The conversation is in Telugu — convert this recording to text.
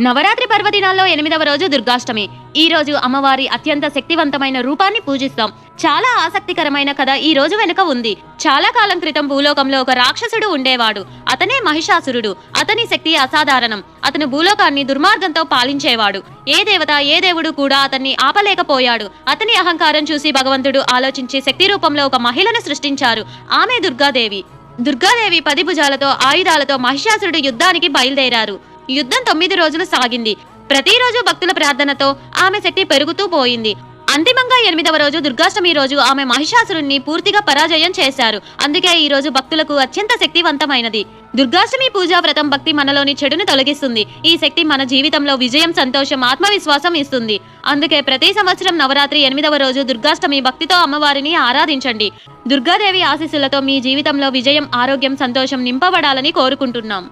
నవరాత్రి పర్వదినాల్లో ఎనిమిదవ రోజు దుర్గాష్టమి. ఈ రోజు అమ్మవారి అత్యంత శక్తివంతమైన రూపాన్ని పూజిస్తాం. చాలా ఆసక్తికరమైన కథ ఈ రోజు వెనుక ఉంది. చాలా కాలం క్రితం భూలోకంలో ఒక రాక్షసుడు ఉండేవాడు. అతనే మహిషాసురుడు. అతని శక్తి అసాధారణం. అతను భూలోకాన్ని దుర్మార్గంతో పాలించేవాడు. ఏ దేవత ఏ దేవుడు కూడా అతన్ని ఆపలేకపోయాడు. అతని అహంకారం చూసి భగవంతుడు ఆలోచించి శక్తి రూపంలో ఒక మహిళను సృష్టించారు. ఆమె దుర్గాదేవి. దుర్గాదేవి పది భుజాలతో ఆయుధాలతో మహిషాసురుడు యుద్ధానికి బయలుదేరారు. యుద్ధం తొమ్మిది రోజులు సాగింది. ప్రతిరోజు భక్తుల ప్రార్థనతో ఆమె శక్తి పెరుగుతూ పోయింది. అంతిమంగా ఎనిమిదవ రోజు దుర్గాష్టమి రోజు ఆమె మహిషాసురుణ్ణి పూర్తిగా పరాజయం చేశారు. అందుకే ఈ రోజు భక్తులకు అత్యంత శక్తివంతమైనది. దుర్గాష్టమి పూజా వ్రతం భక్తి మనలోని చెడును తొలగిస్తుంది. ఈ శక్తి మన జీవితంలో విజయం సంతోషం ఆత్మవిశ్వాసం ఇస్తుంది. అందుకే ప్రతి సంవత్సరం నవరాత్రి ఎనిమిదవ రోజు దుర్గాష్టమి భక్తితో అమ్మవారిని ఆరాధించండి. దుర్గాదేవి ఆశీస్సులతో మీ జీవితంలో విజయం ఆరోగ్యం సంతోషం నింపబడాలని కోరుకుంటున్నాం.